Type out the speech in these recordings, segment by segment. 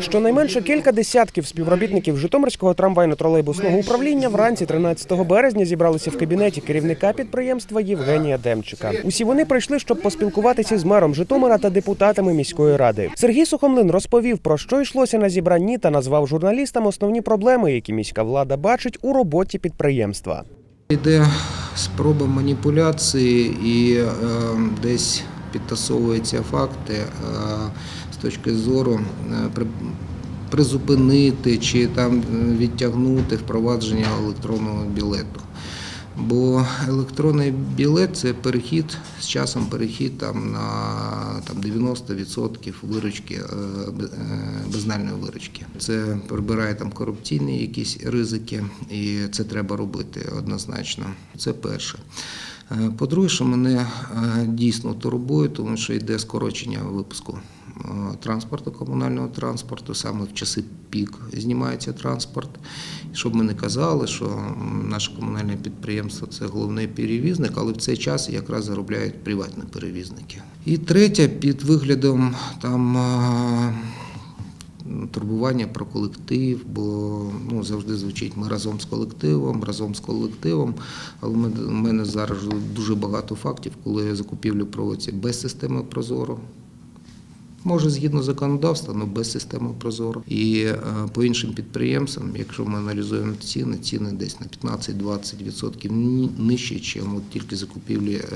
Щонайменше кілька десятків співробітників Житомирського трамвайно-тролейбусного управління вранці 13 березня зібралися в кабінеті керівника підприємства Євгенія Демчика. Усі вони прийшли, щоб поспілкуватися з мером Житомира та депутатами міської ради. Сергій Сухомлин розповів про що йшлося на зібранні та назвав журналістам основні проблеми, які міська влада бачить у роботі підприємства. Йде спроба маніпуляції і е, десь підтасовуються факти е, точки зору е, призупинити чи там е, відтягнути впровадження електронного білету. Бо електронний білет це перехід з часом перехід там на там 90% виручки е, безнальної виручки. Це прибирає там корупційні якісь ризики, і це треба робити однозначно. Це перше. По-друге, що мене дійсно турбує, тому що йде скорочення випуску транспорту, комунального транспорту, саме в часи пік знімається транспорт. Щоб ми не казали, що наше комунальне підприємство це головний перевізник, але в цей час якраз заробляють приватні перевізники. І третє, під виглядом там. е, турбування про колектив, бо ну, завжди звучить ми разом з колективом, разом з колективом. Але у мене зараз дуже багато фактів, коли закупівлі проводяться без системи Прозоро. Може, згідно законодавства, але без системи Прозоро. І е, по іншим підприємствам, якщо ми аналізуємо ціни, ціни десь на 15-20% нижче, ніж тільки закупівлі е,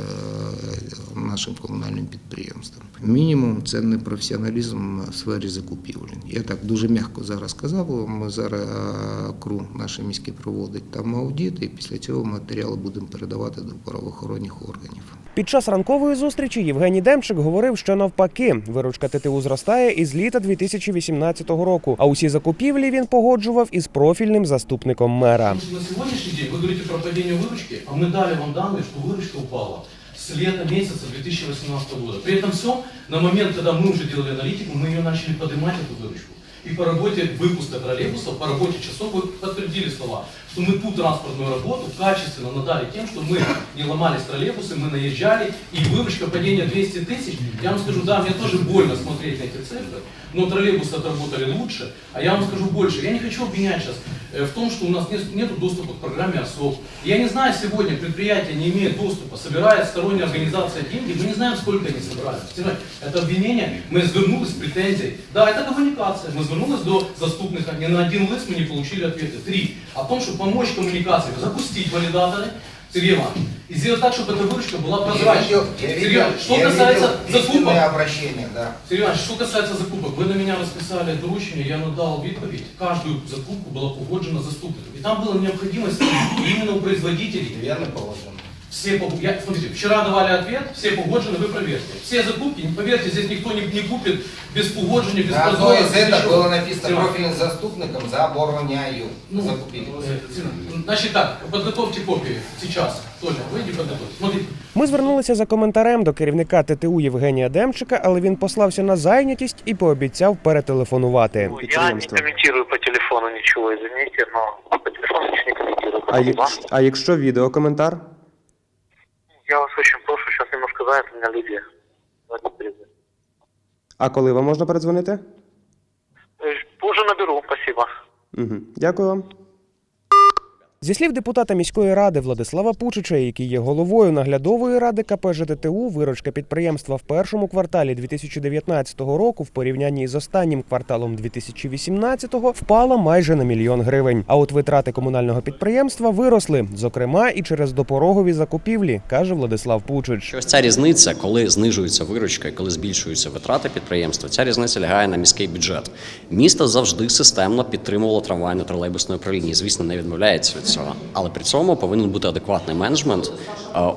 нашим комунальним підприємствам. Мінімум це не професіоналізм в сфері закупівлі. Я так дуже м'яко зараз сказав, ми зараз е, КРУ наше міське проводить там аудит, і після цього матеріали будемо передавати до правоохоронних органів. Під час ранкової зустрічі Євгеній Демчик говорив, що навпаки, виручка ТТУ зростає із літа 2018 року. А усі закупівлі він погоджував із профільним заступником мера. Потому что на сегодняшний день вы говорите про падение выручки, а мы дали вам данные, что выручка упала с лета месяца 2018 года. При этом всем, на момент, когда мы уже делали аналитику, мы ее начали поднимать, эту выручку. И по работе выпуска троллейбусов, по работе часов вы подтвердили слова, что мы ту транспортную работу качественно надали тем, что мы не ломались троллейбусы, мы наезжали, и выручка падения 200 тысяч, я вам скажу, да, мне тоже больно смотреть на эти цифры, но троллейбусы отработали лучше, а я вам скажу больше, я не хочу обвинять сейчас э, в том, что у нас нет, нет доступа к программе ОСОП. Я не знаю, сегодня предприятие не имеет доступа, собирает сторонняя организация деньги, мы не знаем, сколько они. Понимаете? Это обвинение, мы свернулись с претензией. Да, это коммуникация, мы свернулись до заступника, ни на один лист мы не получили ответы. Три. О том, чтобы помочь коммуникации, запустить валидаторы, Сергей Иванович, и сделать так, чтобы эта выручка была прозрачной. Сергей Иванович, что я касается видел закупок, обращение, да. Сергей Иванович, что касается закупок, вы на меня расписали доручение, я надал відповідь. Каждую закупку была погоджена заступником. И там была необходимость именно у производителей. Верно положено. Все, пог- я, смотрите, вчера давали ответ, все погоджены, вы проверьте. Все закупки, поверьте, здесь никто не, не купит без погоджения, без На одной прозора, из без это ничего. было написано Сергей Иванович, профильным заступником забороняю ну, закупить. э, Сергей Иванович, Значит так, подготовьте копии сейчас. Толя, выйди подготовьте. Смотрите, Ми звернулися за коментарем до керівника ТТУ Євгенія Демчика, але він послався на зайнятість і пообіцяв перетелефонувати. Ну, Я не комментирую по телефону ничего, извините, но по телефону ничего не комментирую. А, Спасибо. як- а якщо відеокоментар? Я вас очень прошу, сейчас немножко занят, у меня люди. Давайте. А коли вам можна передзвонити? Э, Позже наберу, спасибо. Угу. Дякую вам. Зі слів депутата міської ради Владислава Пучича, який є головою наглядової ради КП ЖТТУ, виручка підприємства в першому кварталі 2019 року в порівнянні з останнім кварталом 2018-го впала майже на мільйон гривень. А от витрати комунального підприємства виросли, зокрема і через допорогові закупівлі, каже Владислав Пучич. Ось ця різниця, коли знижується виручка і коли збільшуються витрати підприємства, ця різниця лягає на міський бюджет. Місто завжди системно підтримувало трамвайне тролейбусне управління. Звісно, не відмовляється від цього. Але при цьому повинен бути адекватний менеджмент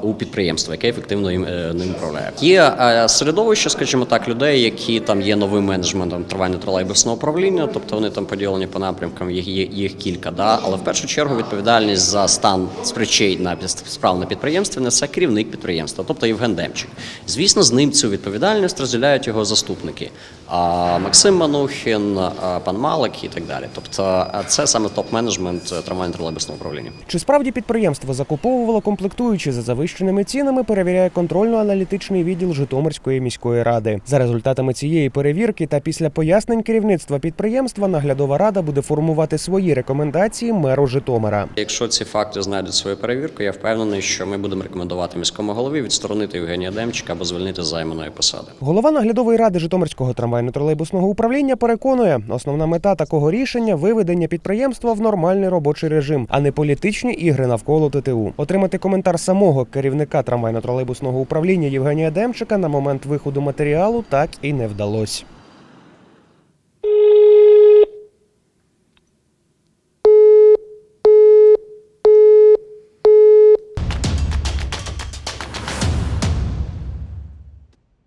у підприємства, яке ефективно їм е, ним управляє. Є е, середовище, скажімо так, людей, які там є новим менеджментом трамвайне тролейбусного управління, тобто вони там поділені по напрямкам, їх є їх кілька. Да? Але в першу чергу відповідальність за стан спричей на справ на підприємстві несе керівник підприємства, тобто Євген Демчик. Звісно, з ним цю відповідальність розділяють його заступники. А Максим Манухін, пан Малик і так далі. Тобто, це саме топ-менеджмент трамвайно тролейбусного управління. Чи справді підприємство закуповувало комплектуючі за завищеними цінами перевіряє контрольно-аналітичний відділ Житомирської міської ради. За результатами цієї перевірки та після пояснень керівництва підприємства наглядова рада буде формувати свої рекомендації меру Житомира. Якщо ці факти знайдуть свою перевірку, я впевнений, що ми будемо рекомендувати міському голові відсторонити Євгенія Демчика або звільнити з займаної посади. Голова наглядової ради Житомирського трамвайно-тролейбусного управління переконує, основна мета такого рішення виведення підприємства в нормальний робочий режим, а не політичні ігри навколо ТТУ. Отримати коментар самого керівника трамвайно-тролейбусного управління Євгенія Демчика на момент виходу матеріалу так і не вдалося.